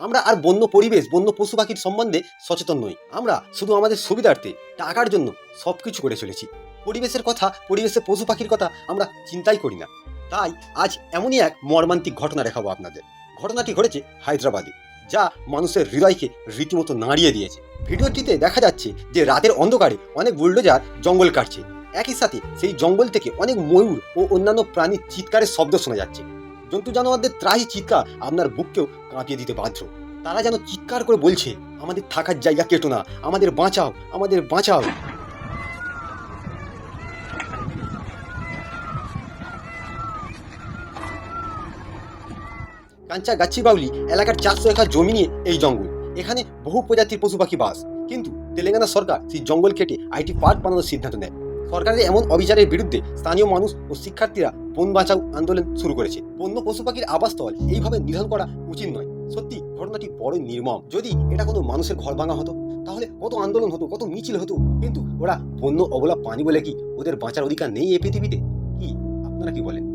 আমরা আর বন্য পরিবেশ, বন্য পশু পাখির সম্বন্ধে সচেতন নই। আমরা শুধু আমাদের সুবিধার্থে টাকার জন্য সব কিছু করে চলেছি। পরিবেশের কথা পরিবেশের পশু পাখির কথা আমরা চিন্তাই করি না। তাই আজ এমনই এক মর্মান্তিক ঘটনা দেখাবো আপনাদের। ঘটনাটি ঘটেছে হায়দ্রাবাদে, যা মানুষের হৃদয়কে রীতিমতো নাড়িয়ে দিয়েছে। ভিডিওটিতে দেখা যাচ্ছে যে রাতের অন্ধকারে অনেক বুলডোজার জঙ্গল কাটছে। একই সাথে সেই জঙ্গল থেকে অনেক ময়ূর ও অন্যান্য প্রাণীর চিৎকারের শব্দ শোনা যাচ্ছে। জন্তু জানোয়ারদের ত্রাহি চিৎকার আপনার বুককেও কাঁপিয়ে দিতে বাধ্য। তারা যেন চিৎকার করে বলছে, আমাদের থাকার জায়গা কেটো না, আমাদের বাঁচাও আমাদের বাঁচাও। কাঞ্চা গাছি বাউলি এলাকার চারশো একর জমি নিয়ে এই জঙ্গল। এখানে বহু প্রজাতির পশু পাখি বাস। কিন্তু তেলেঙ্গানা সরকার সেই জঙ্গল কেটে আইটি পার্ক বানানোর সিদ্ধান্ত নেয়। সরকারের এমন অবিচারের বিরুদ্ধে স্থানীয় মানুষ ও শিক্ষার্থীরা বন বাঁচাও আন্দোলন শুরু করেছে। বন্য পশু পাখির আবাসস্থল, এইভাবে নিধন করা উচিত নয়। সত্যি, ঘটনাটি বড় নির্মম। যদি এটা কোনো মানুষের ঘর ভাঙা হতো, তাহলে কত আন্দোলন হতো, কত মিছিল হতো। কিন্তু ওরা বন্য অবলা পানি বলে কি ওদের বাঁচার অধিকার নেই এই পৃথিবীতে? কি? আপনারা কি বলেন?